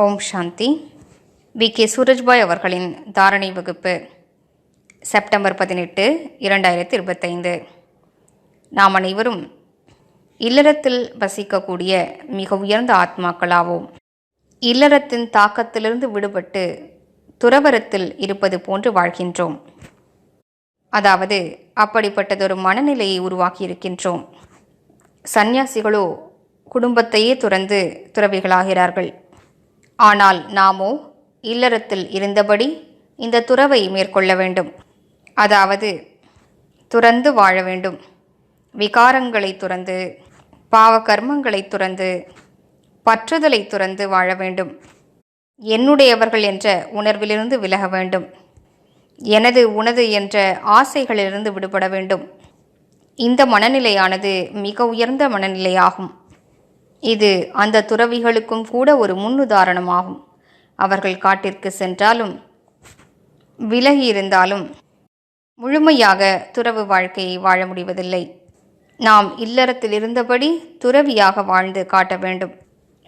Om Shanti. We. K. Surajbhai அவர்களின் தாரணை வகுப்பு செப்டம்பர் பதினெட்டு இரண்டாயிரத்தி இருபத்தைந்து. நாம் அனைவரும் இல்லறத்தில் வசிக்கக்கூடிய மிக உயர்ந்த ஆத்மாக்களாவோம். இல்லறத்தின் தாக்கத்திலிருந்து விடுபட்டு துறவரத்தில் இருப்பது போன்று வாழ்கின்றோம். அதாவது அப்படிப்பட்டதொரு மனநிலையை உருவாக்கி இருக்கின்றோம் சந்நியாசிகளோ குடும்பத்தையே துறந்து துறவிகளாகிறார்கள். ஆனால் நாமோ இல்லறத்தில் இருந்தபடி இந்த துறவை மேற்கொள்ள வேண்டும். அதாவது துறந்து வாழ வேண்டும். விகாரங்களை துறந்து பாவ கர்மங்களை துறந்து பற்றுதலை துறந்து வாழ வேண்டும். என்னுடையவர்கள் என்ற உணர்விலிருந்து விலக வேண்டும். எனது உனது என்ற ஆசைகளிலிருந்து விடுபட வேண்டும். இந்த மனநிலையானது மிக உயர்ந்த மனநிலையாகும். இது அந்த துறவிகளுக்கும் கூட ஒரு முன்னுதாரணமாகும். அவர்கள் காட்டிற்கு சென்றாலும் விலகி இருந்தாலும் முழுமையாக துறவு வாழ்க்கையை வாழ முடிவதில்லை. நாம் இல்லறத்தில் இருந்தபடி துறவியாக வாழ்ந்து காட்ட வேண்டும்.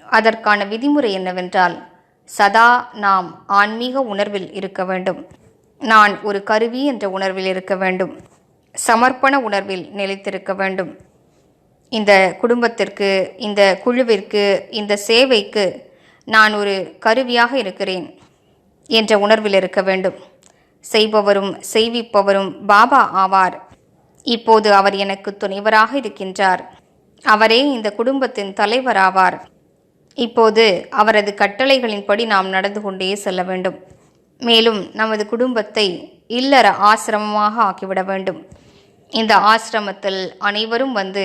அதற்கான விதிமுறை என்னவென்றால் சதா நாம் ஆன்மீக உணர்வில் இருக்க வேண்டும். நான் ஒரு கருவி என்ற உணர்வில் இருக்க வேண்டும். சமர்ப்பண உணர்வில் நிலைத்திருக்க வேண்டும். இந்த குடும்பத்திற்கு இந்த குழுவிற்கு இந்த சேவைக்கு நான் ஒரு கருவியாக இருக்கிறேன் என்ற உணர்வில் இருக்க வேண்டும். செய்பவரும் செய்விப்பவரும் பாபா ஆவார். இப்போது அவர் எனக்கு துணைவராக இருக்கின்றார். அவரே இந்த குடும்பத்தின் தலைவராவார். இப்போது அவரது கட்டளைகளின்படி நாம் நடந்து கொண்டே செல்ல வேண்டும். மேலும் நமது குடும்பத்தை இல்லற ஆசிரமமாக ஆக்கிவிட வேண்டும். இந்த ஆசிரமத்தில் அனைவரும் வந்து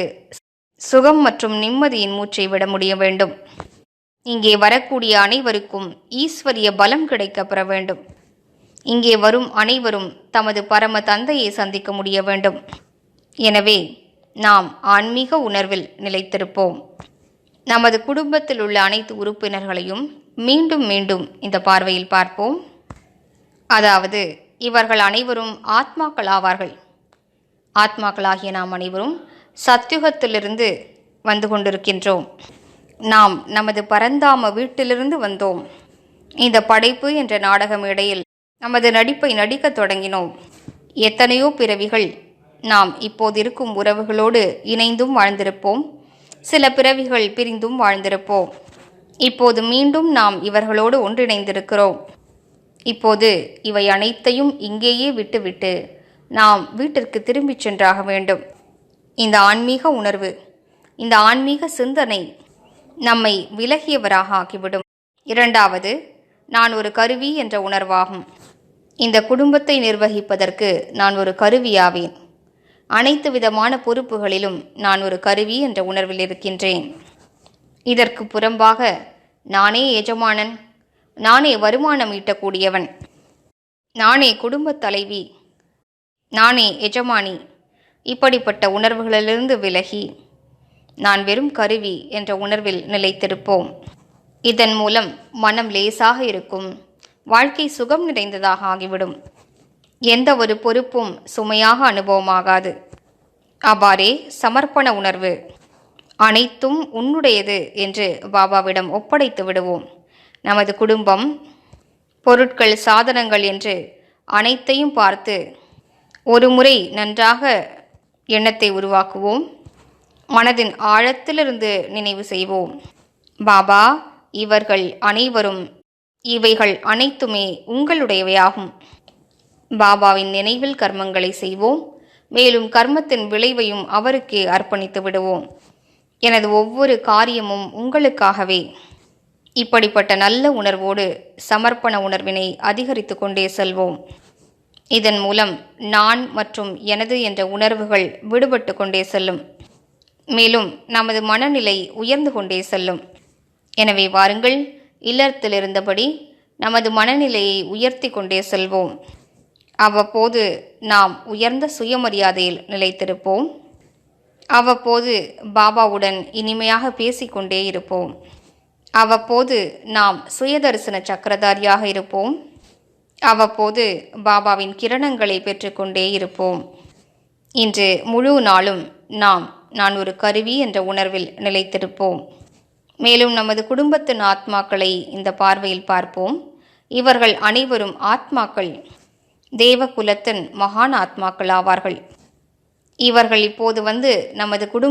சுகம் மற்றும் நிம்மதியின் மூச்சை விட முடிய வேண்டும். இங்கே வரக்கூடிய அனைவருக்கும் ஈஸ்வரிய பலம் கிடைக்கப்பெற வேண்டும். இங்கே வரும் அனைவரும் தமது பரம தந்தையை சந்திக்க முடிய வேண்டும். எனவே நாம் ஆன்மீக உணர்வில் நிலைத்திருப்போம். நமது குடும்பத்தில் உள்ள அனைத்து உறுப்பினர்களையும் மீண்டும் மீண்டும் இந்த பார்வையில் பார்ப்போம். அதாவது இவர்கள் அனைவரும் ஆத்மாக்கள் ஆவார்கள் ஆத்மாக்களாகிய நாம் அனைவரும் சத்யுகத்திலிருந்து வந்து கொண்டிருக்கின்றோம். நாம் நமது பரந்தாம வீட்டிலிருந்து வந்தோம். இந்த படைப்பு என்ற நாடக மேடையில் நமது நடிப்பை நடிக்கத் தொடங்கினோம். எத்தனையோ பிறவிகள் நாம் இப்போது இருக்கும் உறவுகளோடு இணைந்தும் வாழ்ந்திருப்போம். சில பிறவிகள் பிரிந்தும் வாழ்ந்திருப்போம். இப்போது மீண்டும் நாம் இவர்களோடு ஒன்றிணைந்திருக்கிறோம். இப்போது இவை அனைத்தையும் இங்கேயே விட்டுவிட்டு நாம் வீட்டிற்கு திரும்பிச் சென்றாக வேண்டும். இந்த ஆன்மீக உணர்வு இந்த ஆன்மீக சிந்தனை நம்மை விலகியவராக ஆக்கிவிடும். இரண்டாவது நான் ஒரு கருவி என்ற உணர்வாகும். இந்த குடும்பத்தை நிர்வகிப்பதற்கு நான் ஒரு கருவியாவேன். அனைத்து விதமான பொறுப்புகளிலும் நான் ஒரு கருவி என்ற உணர்வில் இருக்கின்றேன். இதற்கு புறம்பாக நானே எஜமானன் நானே வருமானம் ஈட்டக்கூடியவன் நானே குடும்பத் தலைவி நானே எஜமானி இப்படிப்பட்ட உணர்வுகளிலிருந்து விலகி நான் வெறும் கருவி என்ற உணர்வில் நிலைத்திருப்போம். இதன் மூலம் மனம் லேசாக இருக்கும் வாழ்க்கை சுகம் நிறைந்ததாக ஆகிவிடும். எந்த ஒரு பொறுப்பும் சுமையாக அனுபவமாகாது. அவ்வாறே சமர்ப்பண உணர்வு அனைத்தும் உன்னுடையது என்று பாபாவிடம் ஒப்படைத்து விடுவோம். நமது குடும்பம் பொருட்கள் சாதனங்கள் என்று அனைத்தையும் பார்த்து ஒரு முறை நன்றாக எண்ணத்தை உருவாக்குவோம். மனதின் ஆழத்திலிருந்து நினைவு செய்வோம். பாபா இவர்கள் அனைவரும் இவைகள் அனைத்துமே உங்களுடையவையாகும். பாபாவின் நினைவில் கர்மங்களை செய்வோம். மேலும் கர்மத்தின் விளைவையும் அவருக்கே அர்ப்பணித்து விடுவோம். எனது ஒவ்வொரு காரியமும் உங்களுக்காகவே. இப்படிப்பட்ட நல்ல உணர்வோடு சமர்ப்பண உணர்வினை அதிகரித்து கொண்டே செல்வோம். இதன் மூலம் நான் மற்றும் எனது என்ற உணர்வுகள் விடுபட்டு கொண்டே செல்லும். மேலும் நமது மனநிலை உயர்ந்து கொண்டே செல்லும். எனவே வாருங்கள் இல்லறத்தில் இருந்தபடி நமது மனநிலையை உயர்த்தி கொண்டே செல்வோம். அவ்வப்போது நாம் உயர்ந்த சுயமரியாதையில் நிலைத்திருப்போம். அவ்வப்போது பாபாவுடன் இனிமையாக பேசிக்கொண்டே இருப்போம். அவ்வப்போது நாம் சுயதரிசன சக்கரதாரியாக இருப்போம். அவ்வப்போது பாபாவின் கிரணங்களை பெற்றுக்கொண்டே இருப்போம். இன்று முழு நாளும் நாம் நான் ஒரு கருவி என்ற உணர்வில் நிலைத்திருப்போம். மேலும் நமது குடும்பத்தின் ஆத்மாக்களை இந்த பார்வையில் பார்ப்போம். இவர்கள் அனைவரும் ஆத்மாக்கள். தேவகுலத்தின் மகான் ஆத்மாக்கள் ஆவார்கள். இவர்கள் இப்போது வந்து நமது குடும்ப